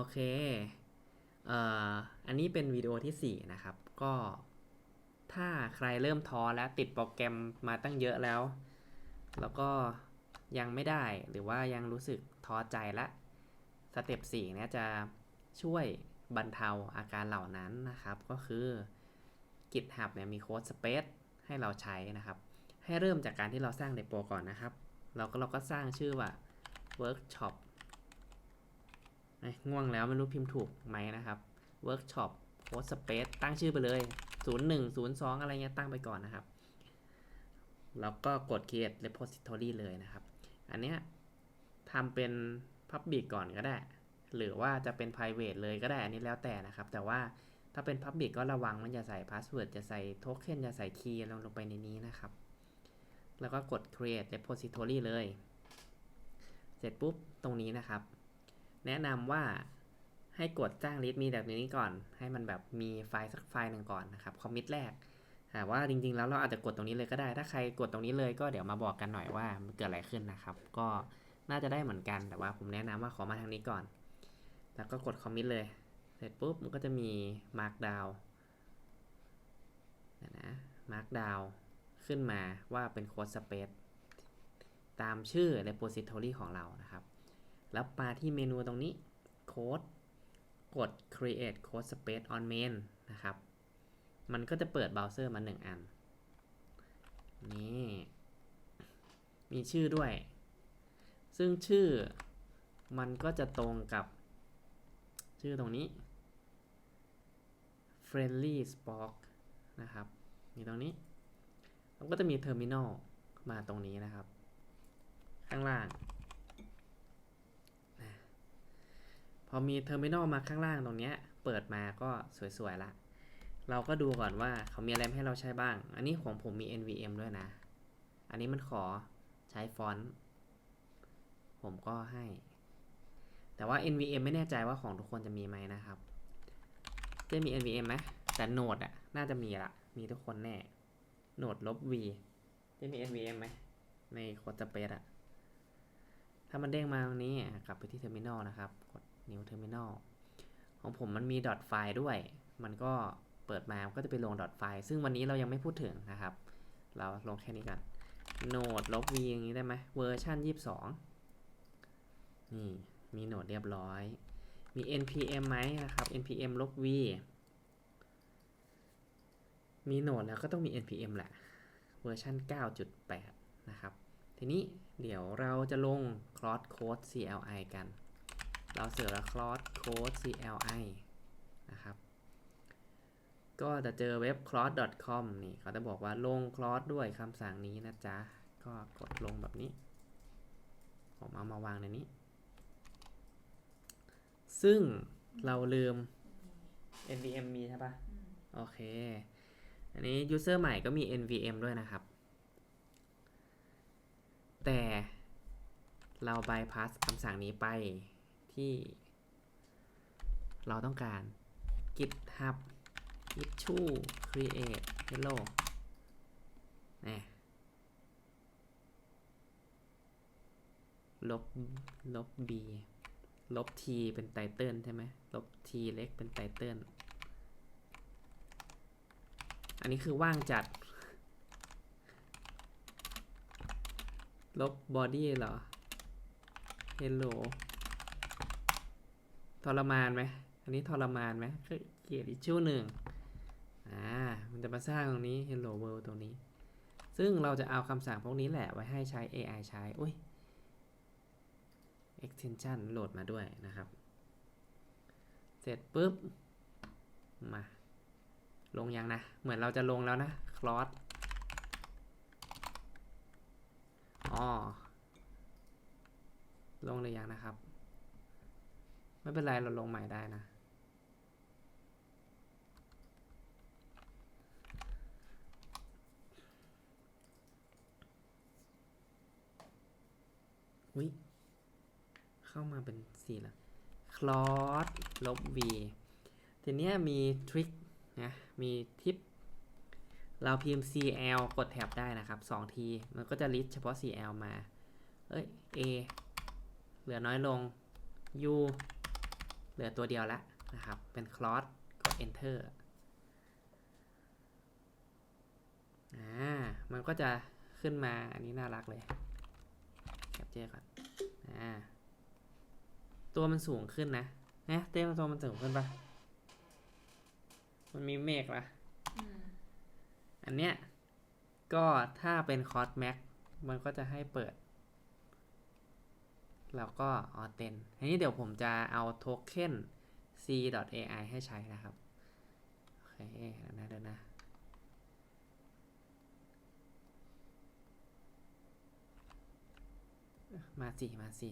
โอเคเอ่ออันนี้เป็นวิดีโอที่ 4 นะครับ ก็ถ้าใครเริ่มท้อแล้วติดโปรแกรมมาตั้งเยอะแล้ว แล้วก็ยังไม่ได้หรือว่ายังรู้สึกท้อใจละสเต็ป4เนี่ยจะช่วยบรรเทาอาการเหล่านั้นนะครับ ก็คือ GitHub เนี่ยมีโค้ด Space ให้เราใช้นะครับ ให้เริ่มจากการที่เราสร้างเดโปก่อนนะครับ เราก็เราก็สร้างชื่อว่า workshop เอ้ย ง่วงแล้วไม่รู้พิมพ์ถูกไหมนะครับ workshop code space ตั้งชื่อไปเลย 01 02 อะไรเงี้ยตั้งไปก่อนนะครับ แล้วก็กด create repository เลยนะครับ อันเนี้ยทำเป็น public ก่อนก็ได้ หรือว่าจะเป็น private เลยก็ได้ อันนี้แล้วแต่นะครับ แต่ว่าถ้าเป็น public ก็ระวังมันจะใส่ password จะใส่ token จะใส่ key ลงลงไปในนี้นะครับ แล้วก็กด create repository เลย เสร็จปุ๊บตรงนี้นะครับ แนะนำว่าให้กดจ้างลิสต์มีแบบนี้ก่อน ให้มันแบบมีไฟล์สักไฟล์หนึ่งก่อนนะครับคอมมิตแรกแต่ว่าจริงๆ แล้วเราอาจจะกดตรงนี้เลยก็ได้ ถ้าใครกดตรงนี้เลยก็เดี๋ยวมาบอกกันหน่อยว่ามันเกิดอะไรขึ้นนะครับ ก็น่าจะได้เหมือนกันแต่ว่าผมแนะนำว่าขอมาทางนี้ก่อน แล้วก็กดคอมมิตเลย เสร็จปุ๊บมันก็จะมี Markdown นะนะ Markdown ขึ้นมาว่าเป็นโค้ด Space ตามชื่อ repository ของเรานะครับ แล้วมาที่เมนูตรงนี้ Code กด create code space on main นะครับ มันก็จะเปิดเบราว์เซอร์มาหนึ่งอัน นี่ มีชื่อด้วย ซึ่งชื่อมันก็จะตรงกับ ชื่อตรงนี้ friendly spoke นะครับ มีตรงนี้ แล้วก็จะมี terminal มาตรงนี้นะครับ ข้างล่าง พอมีเทอร์มินอลมาข้างล่างตรงเนี้ย เปิดมาก็สวยๆละ เราก็ดูก่อนว่าเขามีอะไรให้เราใช้บ้าง อันนี้ของผมมี NVM ด้วยนะ อันนี้มันขอใช้ฟอนต์ ผมก็ให้ แต่ว่า NVM ไม่แน่ใจว่าของทุกคนจะมีไหมนะครับจะมี NVM ไหมแต่โนดอะน่าจะมีละมีทุกคนแน่โนดลบ V จะมี NVM ไหมในโคดสเปซอะถ้ามันเด้งมาตรงนี้กลับไปที่เทอร์มินอลนะครับ กด New Terminal ของผมมันมี file ด้วย มันก็เปิดมาก็จะไปลง file ซึ่งวันนี้เรายังไม่พูดถึงนะครับ เราลงแค่นี้กัน Node ลบ v อย่างนี้ได้ไหมเวอร์ชัน22 นี่มีโนดเรียบร้อย มี npm ไหมนะครับ npm ลบ v มีโนดแล้วก็ต้องมี npm แหละ เวอร์ชัน9.8 นะครับ ทีนี้เดี๋ยวเราจะลง cross code CLI กัน เราเสิร์ช cross code CLI นะครับ ก็จะเจอเว็บ cross.com นี่เขาจะบอกว่าลง cross ด้วยคำสั่งนี้นะจ๊ะ ก็กดลงแบบนี้ ผมเอามาวางในนี้ ซึ่งเราลืม nvm มีใช่ปะโอเค อันนี้ user ใหม่ก็มี nvm ด้วยนะครับ แต่เรา bypass คำสั่งนี้ไป ที่ เราต้องการ github issue create hello นะลบ ลบ b ลบ t เป็นไตเติลใช่ไหมลบ t เล็กเป็นไตเติลอันนี้คือว่างจัด ลบ body เหรอ hello ทรมานไหมอันนี้ทรมานไหมเกียรติชูหนึ่งอ่ามันจะมาสร้างตรงนี้ hello world ตรงนี้ ซึ่งเราจะเอาคำสั่งพวกนี้แหละไว้ให้ใช้ AI ใช้อุ้ย extension โหลดมาด้วยนะครับ เสร็จปุ๊บ มา ลงยังนะ เหมือนเราจะลงแล้วนะ cross อ๋อ ลงเลยยังนะครับ ไม่เป็นไรเราลงใหม่ได้นะ อุ้ยเข้ามาเป็นสี่ละ close ลบ v ทีเนี้ยมีทริคนะมีทิป เราพิมพ์ cl กดแท็บได้นะครับ2ทีมันก็จะลิสต์เฉพาะ cl มา เอ้ย a เหลือน้อยลง u เหลือตัวเดียวแล้วนะครับ เป็น cross กด enter อ่า มันก็จะขึ้นมา อันนี้น่ารักเลย แคปเจอร์ก่อน อ่า ตัวมันสูงขึ้นนะนะเต้มนตัวมันสูงขึ้นปะมันมีเมฆปะอืมอันเนี้ย ก็ถ้าเป็นคอร์สแม็กมันก็จะให้เปิด แล้วก็ออเทนอันนี้เดี๋ยวผมจะเอาโทเค็น c.ai ให้ใช้นะครับ โอเคนะเดี๋ยวนะ มาสิมาสิ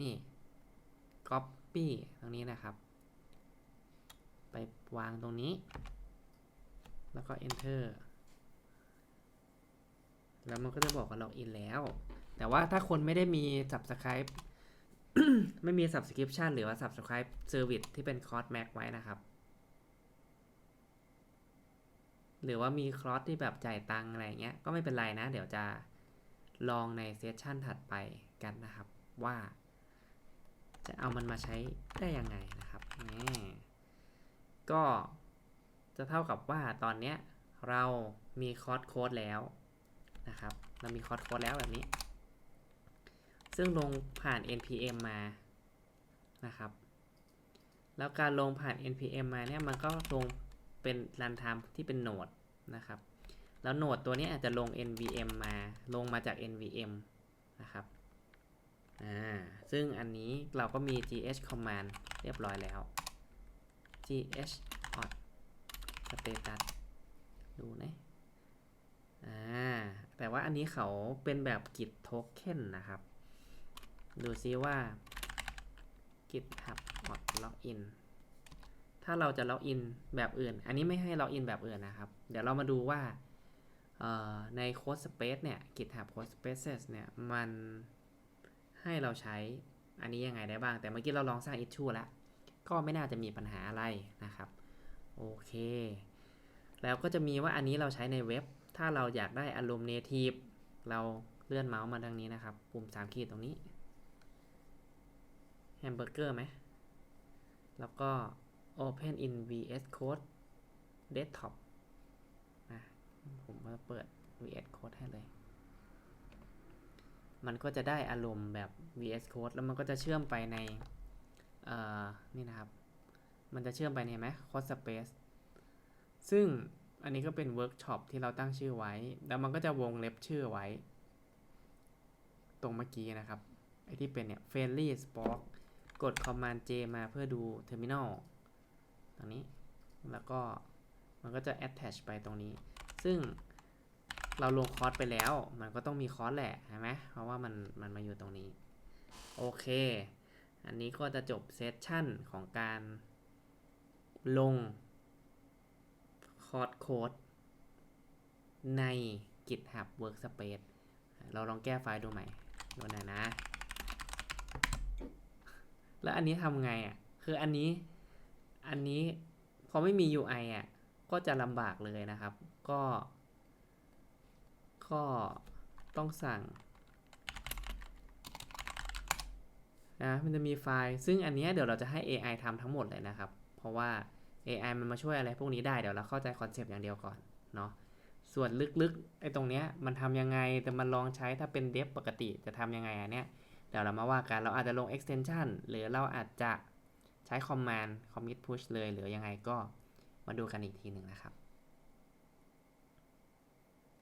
นี่ Copy ตรงนี้นะครับ ไปวางตรงนี้ แล้วก็ Enter แล้วมันก็จะบอกว่าเราอินแล้ว แต่ว่าถ้าคนไม่ได้มี Subscribe ไม่มี Subscription หรือว่า Subscribe Service ที่เป็น Cross Mac ไว้นะครับ หรือว่ามีคลอสที่แบบจ่ายตังอะไรเงี้ย ก็ไม่เป็นไรนะ เดี๋ยวจะลองในเซสชันถัดไปกันนะครับ ว่า จะเอามันมาใช้ได้ยังไงนะครับก็ จะเท่ากับว่าตอนเนี้ยเรามีคอร์สโค้ดแล้วนะครับ เรามีคอร์สโค้ดแล้วแบบนี้ ซึ่งลงผ่าน npm มานะครับ แล้วการลงผ่าน npm มาเนี่ยมันก็ลงเป็นรัน time ที่เป็นโหนดนะครับ แล้วโหนดตัวนี้อาจจะลง nvm มาลงมาจาก nvm นะครับอ่าซึ่งอันนี้เราก็มี gh command เรียบร้อยแล้ว gh on status ดูนะอ่าแต่ว่าอันนี้เขาเป็นแบบ git token นะครับ ดูซิว่า github on login ถ้าเราจะล็อกอินแบบอื่น อันนี้ไม่ให้ล็อกอินแบบอื่นนะครับ เดี๋ยวเรามาดูว่าเอ่อใน code space เนี่ย github code spaces เนี่ย มันให้เราใช้อันนี้ยังไงได้บ้าง แต่เมื่อกี้เราลองสร้าง issue แล้ว ก็ไม่น่าจะมีปัญหาอะไรนะครับ โอเค แล้วก็จะมีว่าอันนี้เราใช้ในเว็บ ถ้าเราอยากได้อารมณ์ native เราเลื่อนเมาส์มาทางนี้นะครับ ปุ่ม3ขีดตรงนี้แฮมเบอร์เกอร์ไหม แล้วก็ Open in VS Code Desktop อะผมก็เปิด VS Code ให้เลย มันก็จะได้อารมณ์แบบ VS Code แล้วมันก็จะเชื่อมไปใน เอ่อ นี่นะครับ มันจะเชื่อมไปในไหม Code Space ซึ่งอันนี้ก็เป็นเวิร์กช็อปที่เราตั้งชื่อไว้ แล้วมันก็จะวงเล็บชื่อไว้ ตรงเมื่อกี้นะครับ ไอที่เป็นเนี่ย Fairly Spock กด Command J มาเพื่อดู Terminal ตรงนี้ แล้วก็มันก็จะ attach ไปตรงนี้ ซึ่งเราลงคอร์สไปแล้ว มันก็ต้องมีคอร์สแหละใช่ไหมเพราะว่ามันมันมาอยู่ตรงนี้ โอเค อันนี้ก็จะจบเซสชั่นของการ ลง คอร์สโค้ดใน GitHub Workspace เราลองแก้ไฟล์ดูใหม่ดูหน่อยนะ แล้วอันนี้ทำไงอะ คืออันนี้ อันนี้พอไม่มี UI อะ ก็จะลำบากเลยนะครับ ก็ ก็ต้องสั่งนะมันจะมีไฟล์ ซึ่งอันนี้เดี๋ยวเราจะให้ AI ทำทั้งหมดเลยนะครับ เพราะว่า AI มันมาช่วยอะไรพวกนี้ได้เดี๋ยวเราเข้าใจคอนเซปต์อย่างเดียวก่อนเนาะส่วนลึกๆไอ้ตรงเนี้ยมันทำยังไงแต่มันลองใช้ถ้าเป็นเดฟปกติจะทำยังไงอันเนี้ยเดี๋ยวเรามาว่ากันเราอาจจะลง extension หรือเราอาจจะใช้ command commit push เลยหรือยังไงก็มาดูกันอีกทีหนึ่งนะครับ